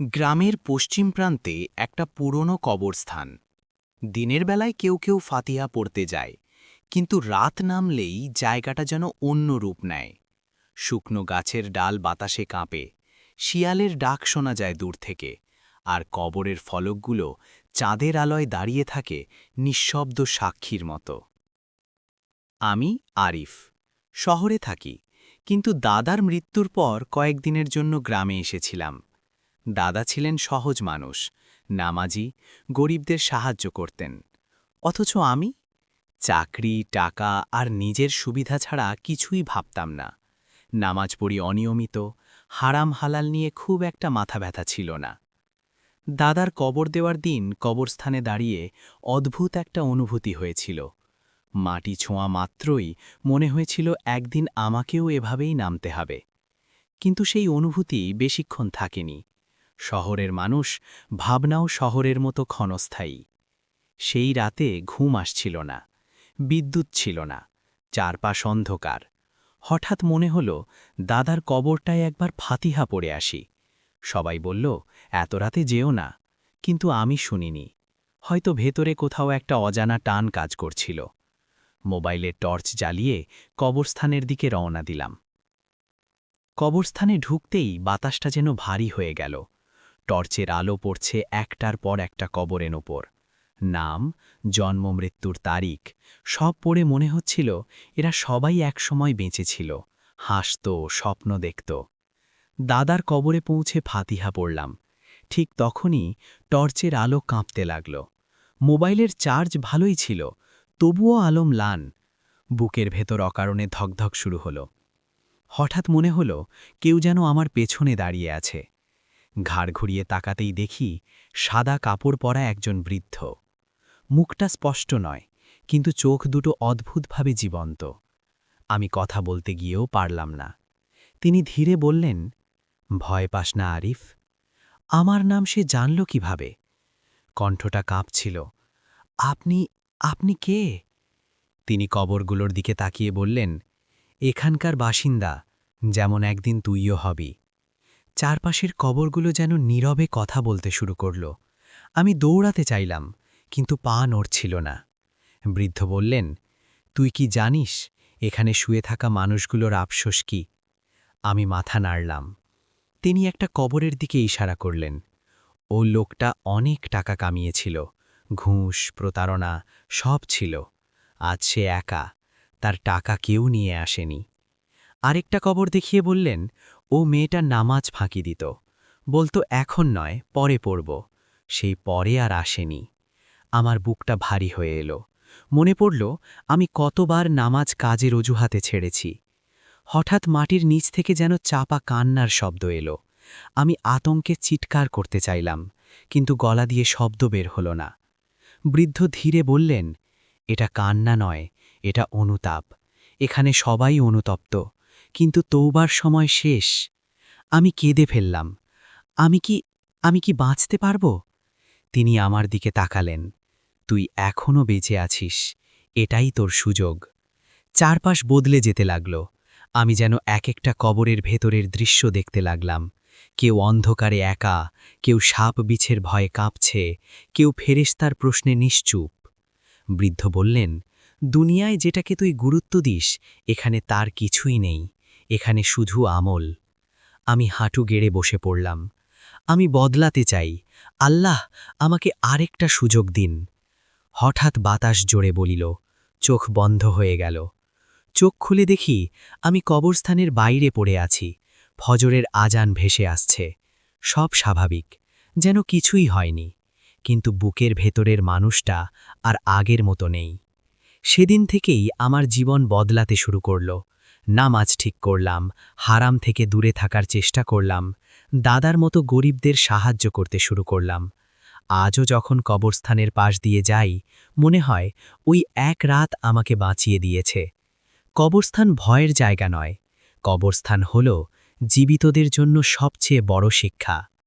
গ্রামের পশ্চিম প্রান্তে একটা পুরনো কবরস্থান। দিনের বেলায় কেউ কেউ ফাতিহা পড়তে যায়, কিন্তু রাত নামলেই জায়গাটা যেন অন্য রূপ নেয়। শুকনো গাছের ডাল বাতাসে কাঁপে, শিয়ালের ডাক শোনা যায় দূর থেকে, আর কবরের ফলকগুলো চাঁদের আলোয় দাঁড়িয়ে থাকে নিঃশব্দ সাক্ষীর মতো। আমি আরিফ, শহরে থাকি, কিন্তু দাদার মৃত্যুর পর কয়েকদিনের জন্য গ্রামে এসেছিলাম। দাদা ছিলেন সহজ মানুষ, নামাজি, গরিবদের সাহায্য করতেন। অথচ আমি? চাকরি, টাকা আর নিজের সুবিধা ছাড়া কিছুই ভাবতাম না। নামাজ পড়ি অনিয়মিত, হারাম হালাল নিয়ে খুব একটা মাথা ব্যথা ছিল না। দাদার কবর দেওয়ার দিন কবরস্থানে দাঁড়িয়ে অদ্ভুত একটা অনুভূতি হয়েছিল। মাটি ছোঁয়া মাত্রই মনে হয়েছিল একদিন আমাকেও এভাবেই নামতে হবে। কিন্তু সেই অনুভূতি বেশিক্ষণ থাকেনি। শহরের মানুষ ভাবনাও শহরের মতো ক্ষণস্থায়ী। সেই রাতে ঘুম আসছিল না, বিদ্যুৎ ছিল না, চারপাশ অন্ধকার। হঠাৎ মনে হল, দাদার কবরটায় একবার ফাতিহা পড়ে আসি। সবাই বলল, এত রাতে যেও না। কিন্তু আমি শুনিনি। হয়তো ভেতরে কোথাও একটা অজানা টান কাজ করছিল। মোবাইলের টর্চ জ্বালিয়ে কবরস্থানের দিকে রওনা দিলাম। কবরস্থানে ঢুকতেই বাতাসটা যেন ভারী হয়ে গেল। টর্চের আলো পড়ছে একটার পর একটা কবরের ওপর। নাম, জন্ম, মৃত্যুর তারিখ, সব পড়ে মনে হচ্ছিল এরা সবাই একসময় বেঁচেছিল হাসত, স্বপ্ন দেখত। দাদার কবরে পৌঁছে ফাতিহা পড়লাম। ঠিক তখনই টর্চের আলো কাঁপতে লাগল। মোবাইলের চার্জ ভালোই ছিল, তবুও আলম লান। বুকের ভেতর অকারণে ধকধক শুরু হলো। হঠাৎ মনে হলো কেউ যেন আমার পেছনে দাঁড়িয়ে আছে। ঘাড় ঘুরিয়ে তাকাতেই দেখি সাদা কাপড় পরা একজন বৃদ্ধ। মুখটা স্পষ্ট নয়, কিন্তু চোখ দুটো অদ্ভুতভাবে জীবন্ত। আমি কথা বলতে গিয়েও পারলাম না। তিনি ধীরে বললেন, ভয় পাস না আরিফ। আমার নাম সে জানল কীভাবে? কণ্ঠটা কাঁপছিল। আপনি আপনি কে? তিনি কবরগুলোর দিকে তাকিয়ে বললেন, এখানকার বাসিন্দা, যেমন একদিন তুইও হবি। চারপাশের কবরগুলো যেন নীরবে কথা বলতে শুরু করল। আমি দৌড়াতে চাইলাম, কিন্তু পা নড়ছিল না। বৃদ্ধ বললেন, তুই কি জানিস, এখানে শুয়ে থাকা মানুষগুলোর আফসোস কি? আমি মাথা নাড়লাম। তিনি একটা কবরের দিকে ইশারা করলেন। ও লোকটা অনেক টাকা কামিয়েছিল। ঘুষ, প্রতারণা, সব ছিল। আজ সে একা, তার টাকা কেউ নিয়ে আসেনি। আরেকটা কবর দেখিয়ে বললেন, ও মেয়েটা নামাজ ফাঁকি দিত। বলতো, এখন নয়, পরে পড়ব। সেই পরে আর আসেনি। আমার বুকটা ভারী হয়ে এলো। মনে পড়ল, আমি কতবার নামাজ কাজের অজুহাতে ছেড়েছি। হঠাৎ মাটির নিচ থেকে যেন চাপা কান্নার শব্দ এলো। আমি আতঙ্কে চিৎকার করতে চাইলাম, কিন্তু গলা দিয়ে শব্দ বের হল না। বৃদ্ধ ধীরে বললেন, এটা কান্না নয়, এটা অনুতাপ। এখানে সবাই অনুতপ্ত। কিন্তু তৌবার সময় শেষ। আমি কেঁদে ফেললাম। আমি কি আমি কি বাঁচতে পারব? তিনি আমার দিকে তাকালেন। তুই এখনও বেঁচে আছিস। এটাই তোর সুযোগ। চারপাশ বদলে যেতে লাগল। আমি যেন এক একটা কবরের ভেতরের দৃশ্য দেখতে লাগলাম। কেউ অন্ধকারে একা, কেউ সাপ বিছের ভয়ে কাঁপছে, কেউ ফেরেস্তার প্রশ্নে নিশ্চুপ। বৃদ্ধ বললেন, দুনিয়ায় যেটাকে তুই গুরুত্ব দিস, এখানে তার কিছুই নেই। এখানে শুধু আমল। আমি হাঁটু গেড়ে বসে পড়লাম। আমি বদলাতে চাই। আল্লাহ, আমাকে আরেকটা সুযোগ দিন। হঠাৎ বাতাস জোরে বলিল, চোখ বন্ধ হয়ে গেল। চোখ খুলে দেখি, আমি কবরস্থানের বাইরে পড়ে আছি। ফজরের আজান ভেসে আসছে। সব স্বাভাবিক, যেন কিছুই হয়নি। কিন্তু বুকের ভেতরের মানুষটা আর আগের মতো নেই। সেদিন থেকেই আমার জীবন বদলাতে শুরু করল। নামাজ ঠিক করলাম, হারাম থেকে দূরে থাকার চেষ্টা করলাম, দাদার মতো গরিবদের সাহায্য করতে শুরু করলাম। আজও যখন কবরস্থানের পাশ দিয়ে যাই, মনে হয় ওই এক রাত আমাকে বাঁচিয়ে দিয়েছে। কবরস্থান ভয়ের জায়গা নয়, কবরস্থান হল জীবিতদের জন্য সবচেয়ে বড় শিক্ষা।